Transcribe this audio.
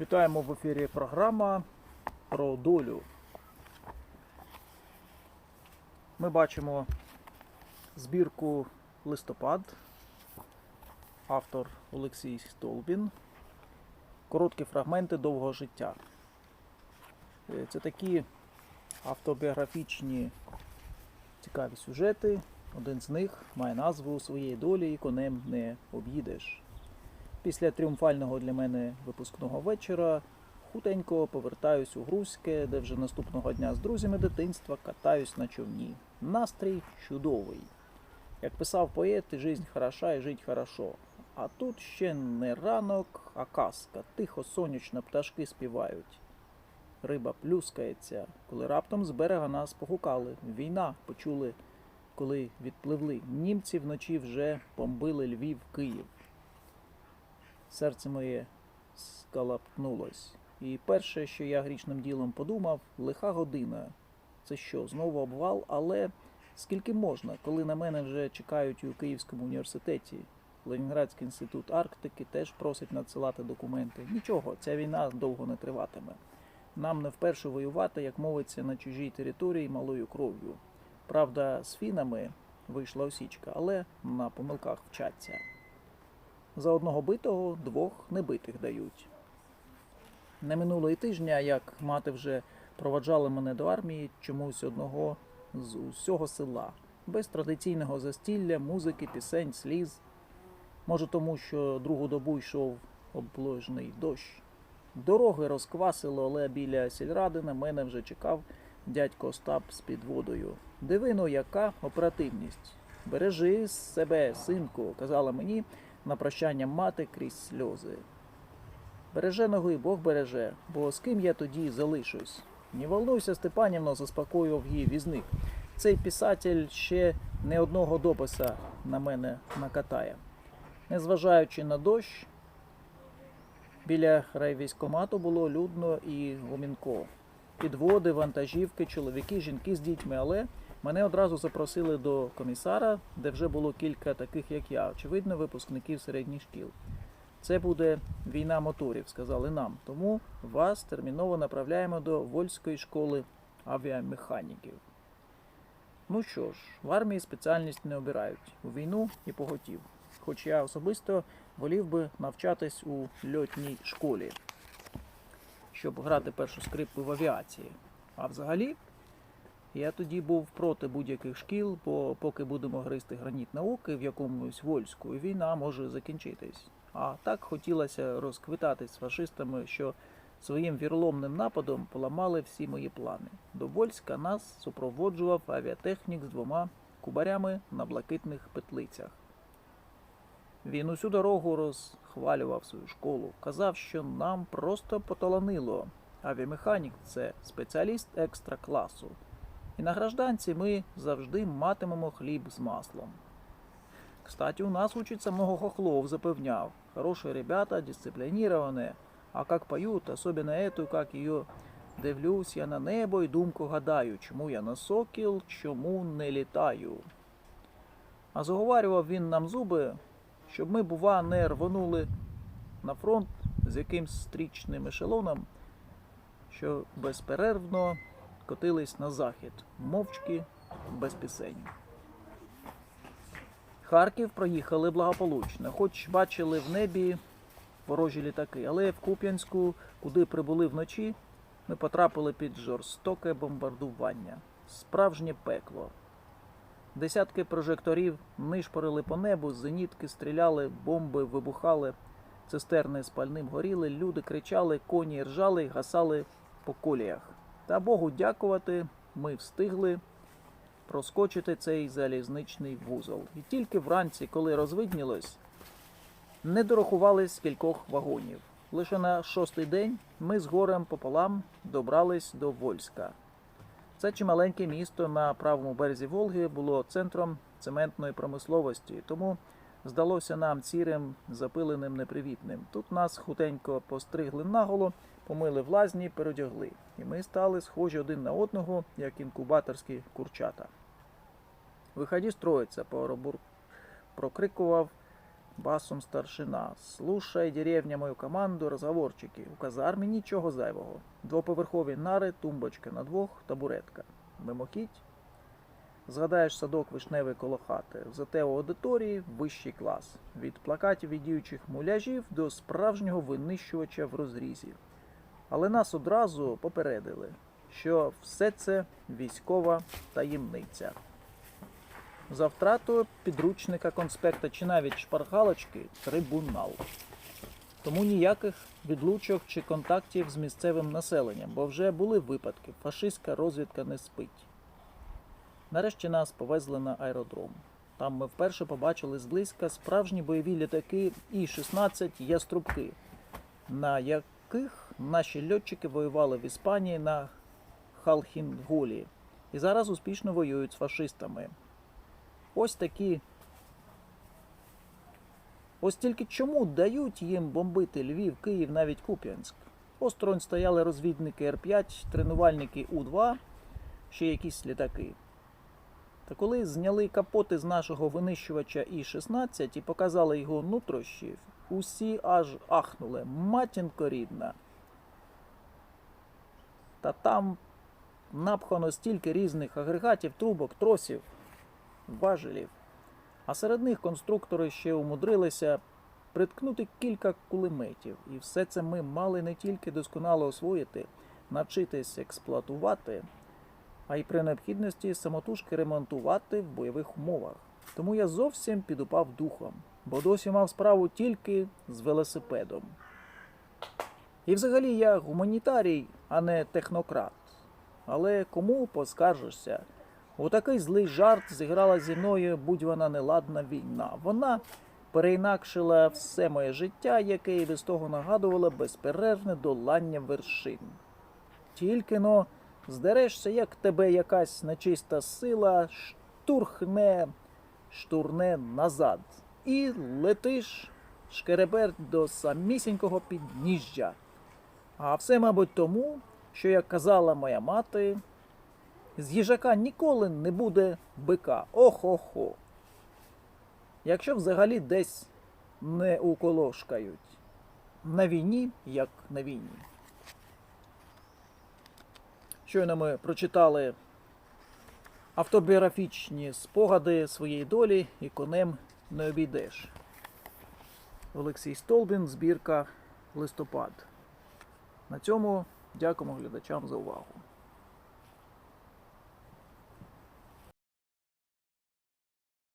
Вітаємо в ефірі програма про долю. Ми бачимо збірку листопад, автор Олексій Столбін. Короткі фрагменти довгого життя. Е, Це такі автобіографічні цікаві сюжети. Один з них має назву своєї долі і конем не об'їдеш. Після тріумфального для мене випускного вечора хутенько повертаюсь у Грузьке, де вже наступного дня з друзями дитинства катаюсь на човні. Настрій чудовий. Як писав поет, жизнь хороша, і жить хорошо. А тут ще не ранок, а казка. Тихо сонячно пташки співають. Риба плюскається, коли раптом з берега нас погукали. Війна почули, коли відпливли. Німці вночі вже бомбили Львів, Київ. Серце моє скалапнулось. І перше, що я грішним ділом подумав, лиха година. Це що, знову обвал, але скільки можна, коли на мене вже чекають у Київському університеті. Ленінградський інститут Арктики теж просить надсилати документи. Нічого, ця війна довго не триватиме. Нам не вперше воювати, як мовиться, на чужій території малою кров'ю. Правда, з фінами вийшла осічка, але на помилках вчаться. За одного битого двох небитих дають. Не минуло і тижня, як мати вже проваджала мене до армії чомусь одного з усього села, без традиційного застілля, музики, пісень, сліз. Може, тому що другу добу йшов обложений дощ. Дороги розквасило, але біля сільради на мене вже чекав дядько Остап з підводою. Дивино, яка оперативність. Бережи себе, синку, казала мені на прощання мати крізь сльози. Береже ноги, Бог береже, бо з ким я тоді залишусь. Не волнуйся, Степанівно, заспокоював її візник. Цей писатель ще не одного дописа на мене накатає. Незважаючи на дощ, біля райвійськомату було людно і гомінко. Підводи, вантажівки, чоловіки, жінки з дітьми, але мене одразу запросили до комісара, де вже було кілька таких, як я, очевидно, випускників середніх шкіл. Це буде війна моторів, сказали нам. Тому вас терміново направляємо до Вольської школи авіамеханіків. Ну що ж, в армії спеціальність не обирають у війну і поготів. Хоч я особисто волів би навчатись у льотній школі, щоб грати першу скрипку в авіації. А взагалі, я тоді був проти будь-яких шкіл, бо поки будемо гризти граніт науки в якомусь вольську, війна може закінчитись. А так хотілося розквитатись з фашистами, що своїм вірломним нападом поламали всі мої плани. До Вольська нас супроводжував авіатехнік з двома кубарями на блакитних петлицях. Він усю дорогу розхвалював свою школу, казав, що нам просто поталанило. Авіамеханік це спеціаліст екстра класу. І на гражданці ми завжди матимемо хліб з маслом. Кстати, у нас учится много хохлов, запевняв. Хорошие ребята, дисциплинированные. А как поют, особенно эту, как ее дивлюсь я на небо і думку гадаю, чому я на сокіл, чому не літаю. А заговарював він нам зуби, щоб ми, бува, не рвонули на фронт з якимсь стрічним ешелоном, що безперервно котились на захід, мовчки без пісень. Харків проїхали благополучно, хоч бачили в небі ворожі літаки, але в Куп'янську, куди прибули вночі, ми потрапили під жорстоке бомбардування. Справжнє пекло. Десятки прожекторів нишпорили по небу, зенітки стріляли, бомби вибухали, цистерни з пальним горіли, люди кричали, коні ржали гасали по коліях. Та Богу дякувати, ми встигли проскочити цей залізничний вузол. І тільки вранці, коли розвиднілось, не дорахувались кількох вагонів. Лише на шостий день ми з горем пополам добрались до Вольська. Це чималеньке місто на правому березі Волги було центром цементної промисловості, тому здалося нам цірим, запиленим, непривітним. Тут нас хутенько постригли наголо, помили в лазні, передягли. І ми стали схожі один на одного, як інкубаторські курчата. Виході строїться, поробур прокрикував басом старшина. Слушай, деревня, мою команду, розговорчики. У казармі нічого зайвого. Двоповерхові нари, тумбочка на двох, табуретка. Мимохідь. Згадаєш садок вишневий коло хати. Зате у аудиторії вищий клас. Від плакатів і діючих муляжів до справжнього винищувача в розрізі. Але нас одразу попередили, що все це військова таємниця. За втрату підручника, конспекта чи навіть шпаргалочки трибунал. Тому ніяких відлучок чи контактів з місцевим населенням, бо вже були випадки, фашистська розвідка не спить. Нарешті нас повезли на аеродром. Там ми вперше побачили зблизька справжні бойові літаки І-16 яструбки, на яких наші льотчики воювали в Іспанії на Халхінголі і зараз успішно воюють з фашистами. Ось такі. Ось тільки чому дають їм бомбити Львів, Київ, навіть Куп'янськ? Осторонь стояли розвідники Р-5, тренувальники У-2, ще якісь літаки. Коли зняли капоти з нашого винищувача І-16 і показали його нутрощів, усі аж ахнули. Матінко рідна. Та там напхано стільки різних агрегатів, трубок, тросів, важелів. А серед них конструктори ще умудрилися приткнути кілька кулеметів. І все це ми мали не тільки досконало освоїти, навчитись експлуатувати, а й при необхідності самотужки ремонтувати в бойових умовах. Тому я зовсім підупав духом, бо досі мав справу тільки з велосипедом. І взагалі я гуманітарій, а не технократ. Але кому поскаржишся? У такий злий жарт зіграла зі мною будь вона неладна війна. Вона переінакшила все моє життя, яке і без того нагадувало безперервне долання вершин. Тільки но здерешся, як тебе якась нечиста сила штурхне, штурне назад. І летиш шкереберть до самісінького підніжжя. А все, мабуть, тому, що, як казала моя мати, з їжака ніколи не буде бика. Охо-хо. Якщо взагалі десь не уколошкають. На війні, як на війні. Щойно ми прочитали автобіографічні спогади своєї долі і конем не обійдеш. Олексій Столбін, збірка листопад. На цьому дякуємо глядачам за увагу.